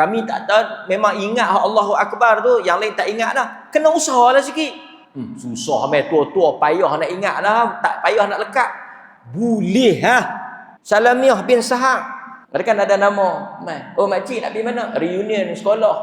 Kami tak tahu memang ingat Allahu Akbar tu, yang lain tak ingat dah. Kena usaha lah sikit. Hmm, susah meh tua-tua payah nak ingat dah, tak payah nak lekat. Boleh ha. Salamiah bin. Ada kan ada nama. Mai. Oh makcik nak pergi mana? Reunion sekolah.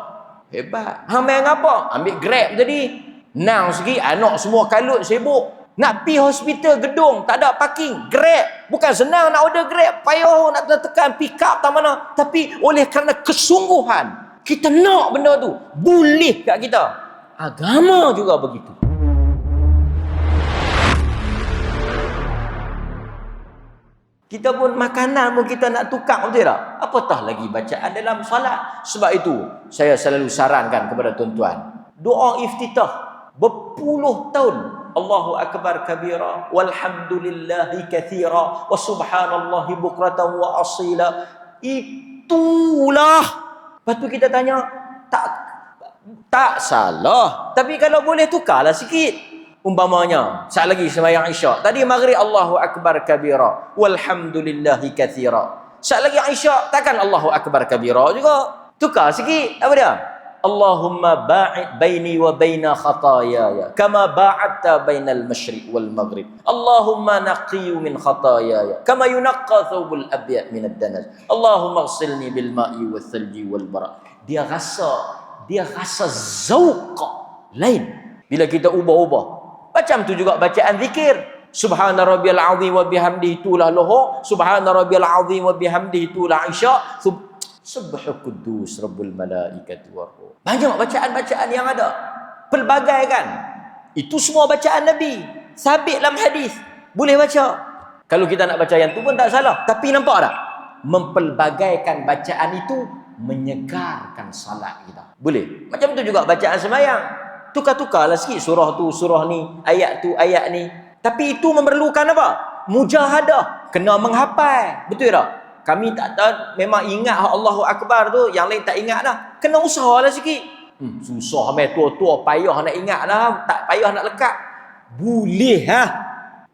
Hebat. Hang main apa? Ambil Grab tadi. Nang sikit anak semua kalut sibuk. Nak pi hospital gedung, tak ada parking, Grab. Bukan senang nak order Grab, payah nak tekan pick up tak mana. Tapi oleh kerana kesungguhan, kita nak benda tu. Boleh kat kita. Agama juga begitu. Kita pun makanan pun kita nak tukar betul tak? Apatah lagi bacaan dalam salat. Sebab itu saya selalu sarankan kepada tuan-tuan. Doa iftitah berpuluh tahun Allahu akbar kabira walhamdulillahi kathira wa subhanallahi bukratan wa asila. Itulah. Lepas tu kita tanya tak tak salah. Tapi kalau boleh tukarlah sikit. Umpamanya saat lagi sembahyang isyak. Tadi maghrib Allahu akbar kabira walhamdulillahi kathira. Saat lagi isyak takkan Allahu akbar kabira juga. Tukar sikit apa dia اللهم باعد بيني وبين خطاياي كما باعدت بين المشرق والمغرب اللهم نقي من خطاياي كما ينقى ثوب الأبيض من الدنس اللهم اغسلني بالماء والثلج والبراء dia rasa dia rasa zauq lain bila kita ubah-ubah macam tu juga bacaan zikir Subhana rabbiyal azim wa bihamdihi itulah lohor Subhana rabbiyal azim wa bihamdihi itulah isyak Subhanahu kudus rabbul malaikati war ruh. Banyak bacaan-bacaan yang ada. Pelbagai kan? Itu semua bacaan Nabi. Sabit dalam hadis. Boleh baca. Kalau kita nak baca yang tu pun tak salah. Tapi nampak tak? Mempelbagaikan bacaan itu menyegarkan salat kita. Boleh. Macam tu juga bacaan semayang. Tukar-tukarlah sikit surah tu, surah ni, ayat tu, ayat ni. Tapi itu memerlukan apa? Mujahadah. Kena menghafal. Betul tak? Kami tak tahu memang ingat Allahu Akbar tu, yang lain tak ingat dah. Kena usaha lah sikit. Hmm, susah meh tua-tua payah nak ingat dah, tak payah nak lekat. Boleh ha.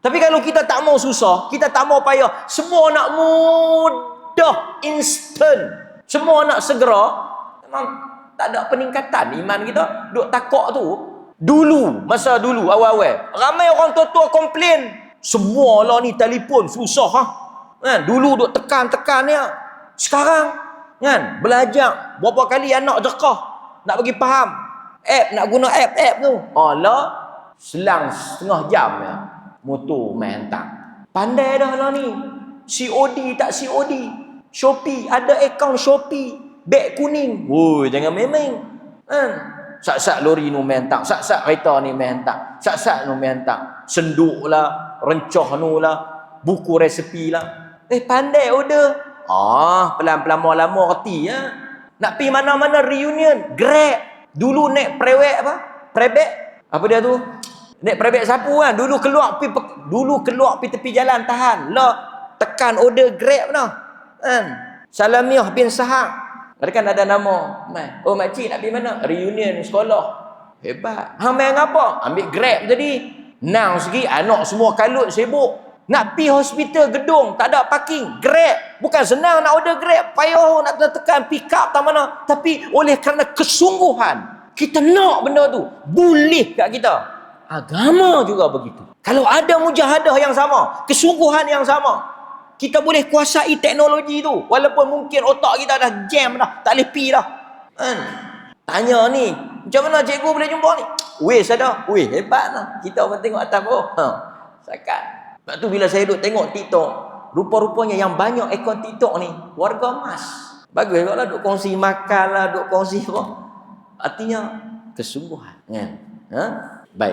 Tapi kalau kita tak mau susah, kita tak mau payah, semua nak mudah, instant. Semua nak segera, memang tak ada peningkatan iman kita. Duk takut tu. Dulu, masa dulu awal-awal, ramai orang tua-tua komplain, semua lah ni telefon susah ha. Kan? Dulu duk tekan-tekan ya. Sekarang kan belajar berapa kali anak dekah nak bagi faham. App nak guna app app tu. Alah selang setengah jam ya. Motor main. Pandai dah lah ni. COD tak COD. Shopee ada akaun Shopee. Beg kuning. Woi jangan memang. Kan? Sak-sak lori nu main. Sak-sak kereta ni main. Sak-sak nu main. Senduk lah. Rencah nu lah. Buku resepi lah. Eh pandai order. Ah, pelan-pelan lama-lama reti ya. Nak pi mana-mana reunion, Grab. Dulu naik prewek apa? Prebek. Apa dia tu? Naik prebek sapu kan. Dulu keluar pi dulu keluar pi tepi jalan tahan. Lah tekan order Grab noh. Kan? Salamiah bin Sahak. Ada kan ada nama. Mai. Oh makcik nak pergi mana? Reunion sekolah. Hebat. Hang main apa? Ambil Grab tadi. Nang sikit anak semua kalut sibuk. Nak pi hospital gedung, tak ada parking, Grab. Bukan senang nak order Grab, payah nak tekan pick up tak mana. Tapi oleh kerana kesungguhan, kita nak benda tu. Boleh kat kita. Agama juga begitu. Kalau ada mujahadah yang sama, kesungguhan yang sama, kita boleh kuasai teknologi tu. Walaupun mungkin otak kita dah jam dah, tak boleh pi dah. Kan? Tanya ni, macam mana cikgu boleh jumpa ni? Weh ada. Weh hebat lah. Kita orang tengok atas bawah. Ha. Sakat. Sebab tu bila saya duduk tengok TikTok, rupa-rupanya yang banyak akun TikTok ni, warga emas. Bagus kalau duduk kongsi makan lah, duduk kongsi apa. Artinya, kesungguhan. Kan? Ha? Baik.